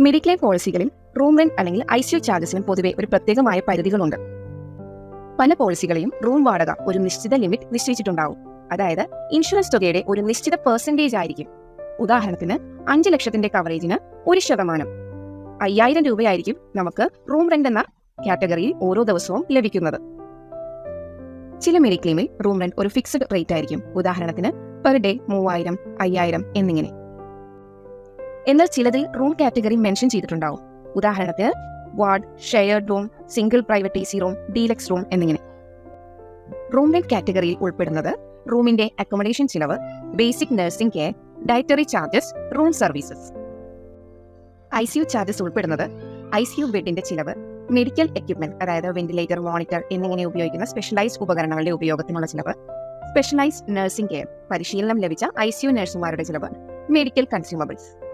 Mediclaim പോളിസികളിൽ room rent അല്ലെങ്കിൽ I C U ചാർജസിനും പൊതുവെ ഒരു പ്രത്യേകമായ പരിധികളുണ്ട്. പല പോളിസികളെയും റൂം വാടക ഒരു നിശ്ചിത ലിമിറ്റ് നിശ്ചയിച്ചിട്ടുണ്ടാവും. അതായത് ഇൻഷുറൻസ് തുകയുടെ ഒരു നിശ്ചിത പെർസെന്റേജ് ആയിരിക്കും. ഉദാഹരണത്തിന് അഞ്ച് ലക്ഷത്തിന്റെ കവറേജിന് ഒരു ശതമാനം. അയ്യായിരം രൂപയായിരിക്കും നമുക്ക് റൂം റെന്റ് എന്ന കാറ്റഗറിയിൽ ഓരോ ദിവസവും ലഭിക്കുന്നത്. ചില മെഡിക്ലെയിമിൽ റൂം റെന്റ് ഒരു ഫിക്സഡ് റേറ്റ് ആയിരിക്കും. ഉദാഹരണത്തിന് പെർ ഡേ മൂവായിരം അയ്യായിരം എന്നിങ്ങനെ. എന്നാൽ ചിലതിൽ റൂം കാറ്റഗറി മെൻഷൻ ചെയ്തിട്ടുണ്ടാവും. ഉദാഹരണത്തിന് ward shared room single private A C room deluxe room എന്നിങ്ങനെ. റൂം റെന്റ് കാറ്റഗറിയിൽ ഉൾപ്പെടുന്നത് റൂമിന്റെ അക്കോമഡേഷൻ ചിലവ് basic nursing care dietary charges room services I C U charges ഉൾപ്പെടുന്നത് ഐ സി യു ബെഡിന്റെ ചിലവ് മെഡിക്കൽ എക്യുപ്മെന്റ് അതായത് വെന്റിലേറ്റർ മോണിറ്റർ എന്നിങ്ങനെ ഉപയോഗിക്കുന്ന സ്പെഷ്യലൈസ്ഡ് ഉപകരണങ്ങളുടെ ഉപയോഗത്തിനുള്ള ചിലവ് സ്പെഷ്യലൈസ്ഡ് നഴ്സിംഗ് കെയർ പരിശീലനം ലഭിച്ച ഐ സി യു നഴ്സുമാരുടെ ചിലവ് medical consumables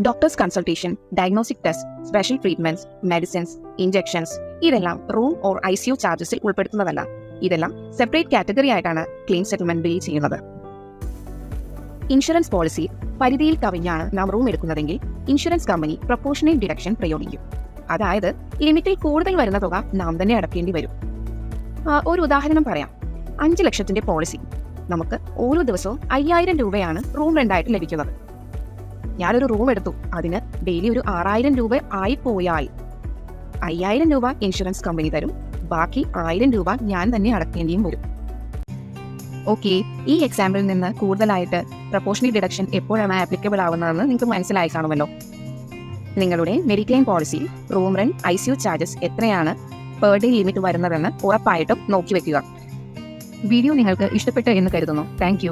doctors consultation diagnostic test special treatments medicines injections ഇതെല്ലാം room or I C U ചാർജസിൽ ഉൾപ്പെടുത്തുന്നതല്ല. ഇതെല്ലാം സെപ്പറേറ്റ് കാറ്റഗറി ആയിട്ടാണ് ക്ലെയിം സെറ്റിൽമെന്റ് ബിൽ ചെയ്യുന്നത്. ഇൻഷുറൻസ് പോളിസി പരിധിയിൽ കവിഞ്ഞാണ് നാം റൂം എടുക്കുന്നതെങ്കിൽ ഇൻഷുറൻസ് കമ്പനി പ്രൊപ്പോർഷണേറ്റ് ഡിഡക്ഷൻ പ്രയോഗിക്കും. അതായത് ലിമിറ്റിൽ കൂടുതൽ വരുന്ന തുക നാം തന്നെ അടക്കേണ്ടി വരും. ഒരു ഉദാഹരണം പറയാം. അഞ്ച് ലക്ഷത്തിന്റെ പോളിസി നമുക്ക് ഓരോ ദിവസവും അയ്യായിരം രൂപയാണ് റൂം റെന്റായിട്ട് ലഭിക്കുന്നത്. ഞാനൊരു റൂം എടുത്തു. അതിന് ഡെയിലി ഒരു ആറായിരം രൂപ ആയി പോയാൽ അയ്യായിരം രൂപ ഇൻഷുറൻസ് കമ്പനി തരും. ബാക്കി ആയിരം രൂപ ഞാൻ തന്നെ അടക്കേണ്ടിയും വരും. ഓക്കെ ഈ എക്സാമ്പിളിൽ നിന്ന് കൂടുതലായിട്ട് പ്രപ്പോഷണൽ ഡിഡക്ഷൻ എപ്പോഴാണ് ആപ്ലിക്കബിൾ ആവുന്നതെന്ന് നിങ്ങൾക്ക് മനസ്സിലായി കാണുമല്ലോ. നിങ്ങളുടെ mediclaim policy room rent I C U charges എത്രയാണ് പെർ ഡേ ലിമിറ്റ് വരുന്നതെന്ന് ഉറപ്പായിട്ടും നോക്കി വെക്കുക. വീഡിയോ നിങ്ങൾക്ക് ഇഷ്ടപ്പെട്ടു എന്ന് കരുതുന്നു. താങ്ക്